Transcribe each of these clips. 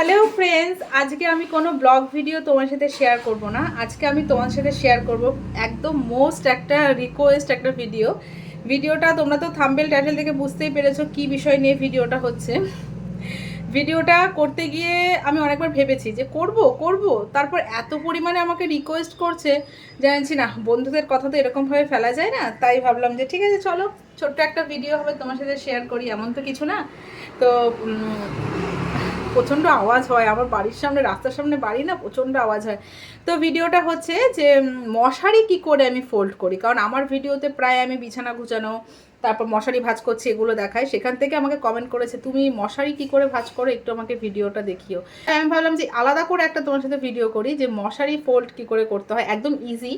Hello friends, আজকে আমি কোনো ব্লগ ভিডিও তোমার সাথে শেয়ার করব না। আজকে আমি তোমার সাথে শেয়ার করব একদম মোস্ট একটা রিকোয়েস্ট একটা ভিডিও ভিডিওটা তোমরা তো থাম্বেল টাইটেল থেকে বুঝতেই পেরেছ কি বিষয় নিয়ে ভিডিওটা হচ্ছে। ভিডিওটা করতে গিয়ে আমি অনেকবার ভেবেছি যে করব করব। তারপর এত পরিমাণে আমাকে রিকোয়েস্ট করছে, জানছি না, বন্ধুদের কথা তো এরকমভাবে ফেলা যায় না, তাই ভাবলাম যে ঠিক আছে, চলো, ছোট্ট একটা ভিডিও হবে তোমার সাথে শেয়ার করি, এমন তো কিছু না। তো প্রচণ্ড আওয়াজ হয়, আমার বাড়ির সামনে, রাস্তার সামনে বাড়ি না প্রচণ্ড আওয়াজ হয়। তো ভিডিওটা হচ্ছে যে মশারি কি করে আমি ফোল্ড করি? কারণ আমার ভিডিওতে প্রায় আমি বিছানা গুছানো তারপর মশারি ভাঁজ করছে, এগুলো দেখায়। সেখান থেকে আমাকে কমেন্ট করেছে, তুমি মশারি কি করে ভাঁজ করো? একটু আমাকে ভিডিওটা দেখিও। আমি ভাবলাম যে আলাদা করে একটা তোমার সাথে ভিডিও করি যে মশারি ফোল্ড কি করে করতে হয়। একদম ইজি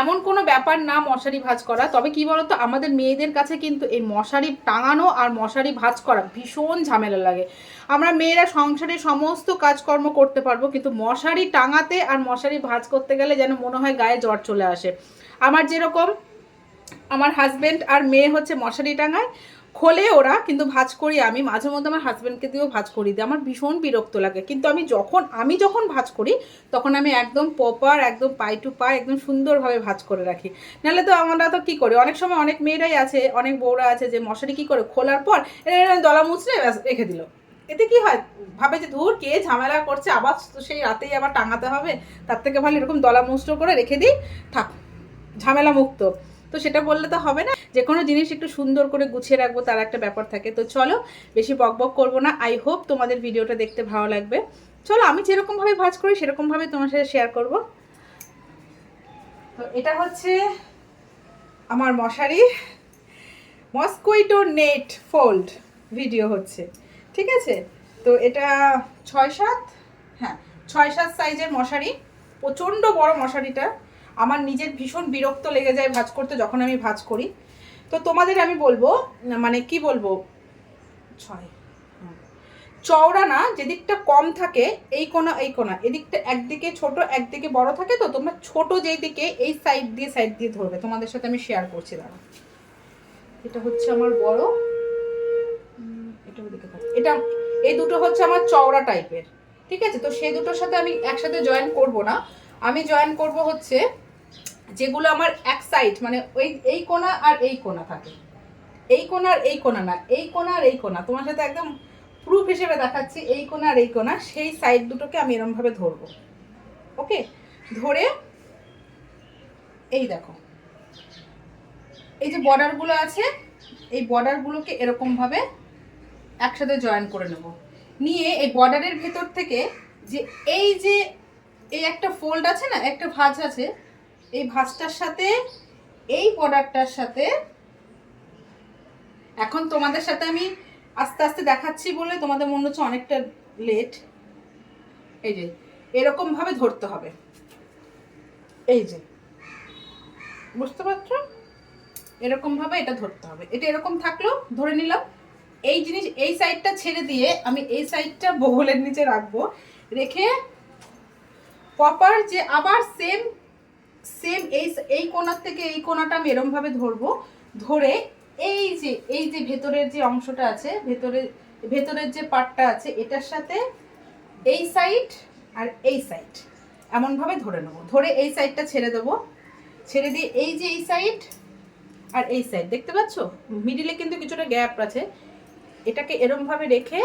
এমন কোনো ব্যাপার না মশারি ভাঁজ করা। তবে কি বলতো, আমাদের মেয়েদের কাছে কিন্তু এই মশারি টাঙানো আর মশারি ভাঁজ করা ভীষণ ঝামেলা লাগে। আমরা মেয়েরা সংসারে সমস্ত কাজকর্ম করতে পারব, কিন্তু মশারি টাঙাতে আর মশারি ভাঁজ করতে গেলে যেন মনে হয় গায়ে জ্বর চলে আসে। আমার যেরকম আমার হাজব্যান্ড আর মেয়ে হচ্ছে মশারি টাঙায় খোলে ওরা, কিন্তু ভাজ করি আমি। মাঝে মধ্যে আমার হাজব্যান্ডকে দিয়েও ভাজ করি দিই। আমার ভীষণ বিরক্ত লাগে। কিন্তু আমি যখন আমি যখন ভাজ করি, তখন আমি একদম প্রপার একদম পাই টু পাই একদম সুন্দরভাবে ভাজ করে রাখি। নাহলে তো আমরা তো কী করি? অনেক সময় অনেক মেয়েরাই আছে, অনেক বউরা আছে যে মশারি কী করে খোলার পর দলা মুচড়ে রেখে দিল। এতে কি হয়? ভাবে যে ধুর কে ঝামেলা করছে, আবার সেই রাতেই আবার টাঙাতে হবে। তার থেকে ভালো এরকম দলা মুচড়ো করে রেখে দিই। থাক, ঝামেলা মুক্ত। তো সেটা বললে তো হবে না। যে কোনো জিনিস একটু সুন্দর করে গুছিয়ে রাখব, তার একটা ব্যাপার থাকে। তো চলো, বেশি বক বক করব না। আই হোপ তোমাদের ভিডিওটা দেখতে ভালো লাগবে। চলো, আমি যেরকমভাবে ভাজ করি, সেরকমভাবে তোমার সাথে শেয়ার করব। তো এটা হচ্ছে আমার মশারি। মস্কুইটো নেট ফোল্ড ভিডিও হচ্ছে। ঠিক আছে? তো এটা ছয় সাত হ্যাঁ ছয় সাত সাইজের মশারি। প্রচণ্ড বড় মশারিটা। আমার নিজের ভীষণ বিরক্ত লেগে যায় ভাজ করতে যখন আমি ভাজ করি। তো তোমাদের আমি বলব মানে কি বলব? ছয় চওড়া না, যেদিকটা কম থাকে, এই কোনা এই কোনা। এদিকটা একদিকে ছোট, একদিকে বড় থাকে তো, তোমরা ছোট যেই দিকে, এই সাইড দিয়ে সাইড দিয়ে ধরবে। তোমাদের সাথে আমি শেয়ার করছি দাঁড়া এটা হচ্ছে আমার বড় এটা এটা, এই দুটো হচ্ছে আমার চওড়া টাইপের ঠিক আছে? তো সেই দুটোর সাথে আমি একসাথে জয়েন করব না। আমি জয়েন করব হচ্ছে যেগুলো আমার এক সাইড মানে ওই, এই কোণা আর এই কোণা থাকে। এই কোণা আর এই কোণা না, এই কোণা আর এই কোণা তোমার সাথে একদম প্রুফ হিসেবে দেখাচ্ছি, এই কোণা আর এই কোণা সেই সাইড দুটোকে আমি এরমভাবে ধরবো। ওকে ধরে, এই দেখো। এই যে বর্ডারগুলো আছে, এই বর্ডারগুলোকে এরকমভাবে একসাথে জয়েন করে নেব। নিয়ে এই বর্ডারের ভেতর থেকে যে এই যে, এই একটা ফোল্ড আছে না, একটা ভাঁজ আছে এই ভাজটার সাথে, এই বর্ডারটার সাথে, এখন তোমাদের সাথে আমি আস্তে আস্তে দেখাচ্ছি বলে তোমাদের মনে হচ্ছে অনেকটা লেট এই যে, এরকম ভাবে ধরতে হবে। এই যে, বুঝতে পারছ? এরকম ভাবে এটা ধরতে হবে। এটা এরকম থাকল, ধরে নিলাম। এই জিনিস, এই সাইডটা ছেড়ে দিয়ে আমি এই সাইডটা বগলের নিচে রাখব। রেখে প্রপার যে আবার সেম সেম এই এই কোণার থেকে এই কোণাটা আমি এরমভাবে ধরবো। ধরে এই যে এই যে ভেতরের যে অংশটা আছে ভেতরের ভেতরের যে পার্টটা আছে, এটার সাথে এই সাইড আর এই সাইড এমনভাবে ধরে নেব। ধরে এই সাইডটা ছেড়ে দেবো। ছেড়ে দিয়ে এই যে এই সাইড আর এই সাইড দেখতে পাচ্ছ? মিডিলে কিন্তু কিছুটা গ্যাপ আছে। এটাকে এরমভাবে রেখে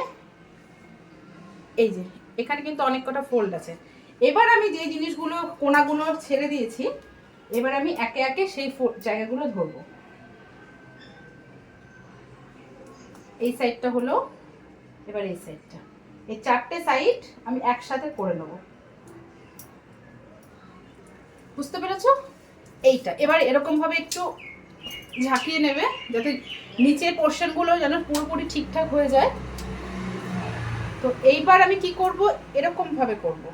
এই যে, এখানে কিন্তু অনেক কটা ফোল্ড আছে। এবার আমি যে জিনিসগুলো, কোনাগুলো ছেড়ে দিয়েছি, এবার আমি একে একে সেই জায়গাগুলো ধরবো। এই সাইডটা হলো, এবার এই সাইডটা। এই চারটে সাইড আমি একসাথে করে নেব। বুঝতে পেরেছ? এইটা। এবার এরকম ভাবে একটু ঝাঁকিয়ে নেবে, যাতে নিচের পোর্শনগুলো যেন পুরোপুরি ঠিকঠাক হয়ে যায়। তো এইবার আমি কি করব? এরকম ভাবে করব।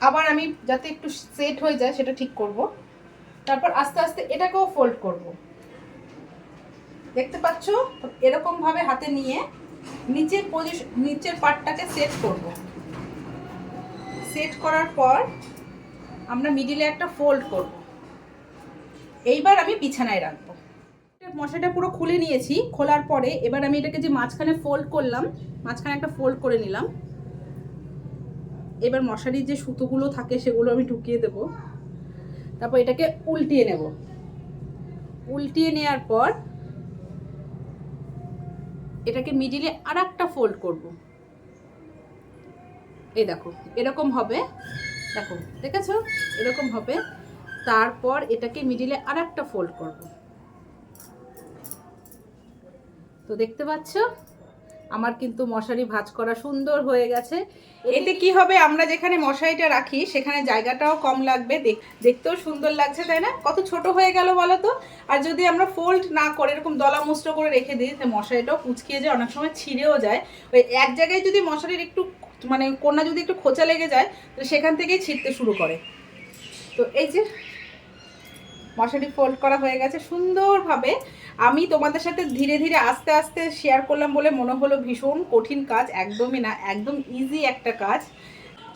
আবার আমি যাতে একটু সেট হয়ে যায় সেটা ঠিক করব। তারপর আস্তে আস্তে এটাকেও ফোল্ড করব। দেখতে পাচ্ছ? তো এরকম ভাবে হাতে নিয়ে নিচের পজিশন নিচের পার্টটাকে সেট করব। সেট করার পর আমরা মিডিলে একটা ফোল্ড করব। এইবার আমি বিছানায় রাখব। মশারিটা পুরো খুলে নিয়েছি। খোলার পরে এবার আমি এটাকে যে মাঝখানে ফোল্ড করলাম, মাঝখানে একটা ফোল্ড করে নিলাম। এবার মশারির যে সুতোগুলো থাকে সেগুলো আমি ঢুকিয়ে দেব। তারপর এটাকে উল্টিয়ে নেব। উল্টিয়ে নেওয়ার পর এটাকে মিডিলে আর একটা ফোল্ড করব। এই দেখো, এরকম হবে। দেখো, দেখেছ? এরকম হবে। তারপর এটাকে মিডিলে আর একটা ফোল্ড করব। তো দেখতে পাচ্ছ? আমার কিন্তু মশারি ভাঁজ করা সুন্দর হয়ে গেছে। এতে কি হবে? আমরা যেখানে মশারিটা রাখি সেখানে জায়গাটাও কম লাগবে। দেখ- দেখতেও সুন্দর লাগছে তাই না? কত ছোট হয়ে গেল বলো তো? আর যদি আমরা ফোল্ড না করে এরকম দলা মুষ্ট করে রেখে দিই তাহলে মশারিটাও কুচকিয়ে যায় অনেক সময় ছিঁড়েও যায়। ওই এক জায়গায় যদি মশারির একটু মানে কোনা যদি একটু খোঁচা লেগে যায় তাহলে সেখান থেকেই ছিঁড়তে শুরু করে। তো এই যে মশারি ফোল্ড করা হয়ে গেছে। সুন্দরভাবে আমি তোমাদের সাথে ধীরে ধীরে আস্তে আস্তে শেয়ার করলাম বলে মনে হলো ভীষণ কঠিন কাজ, একদমই না, একদম ইজি একটা কাজ।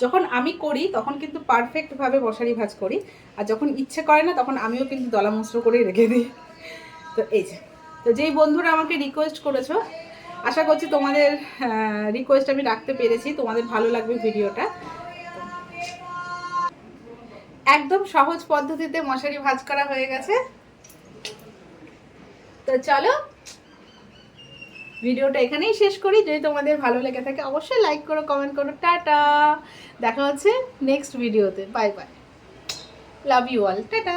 যখন আমি করি, তখন কিন্তু পারফেক্টভাবে মশারি ভাজ করি। আর যখন ইচ্ছে করে না, তখন আমিও কিন্তু দলা দলামস্ত্র করেই রেখে দিই। তো এই যে, তো যেই বন্ধুরা আমাকে রিকোয়েস্ট করেছ, আশা করছি তোমাদের রিকোয়েস্ট আমি রাখতে পেরেছি। তোমাদের ভালো লাগবে ভিডিওটা একদম সহজ পদ্ধতিতে মশারি ভাজ করা হয়ে গেছে। তো চলো, ভিডিওটা এখানেই শেষ করি। যদি তোমাদের ভালো লেগে থাকে, অবশ্যই লাইক করো কমেন্ট করো। টাটা। দেখা হচ্ছে নেক্সট ভিডিওতে bye bye love you all tata.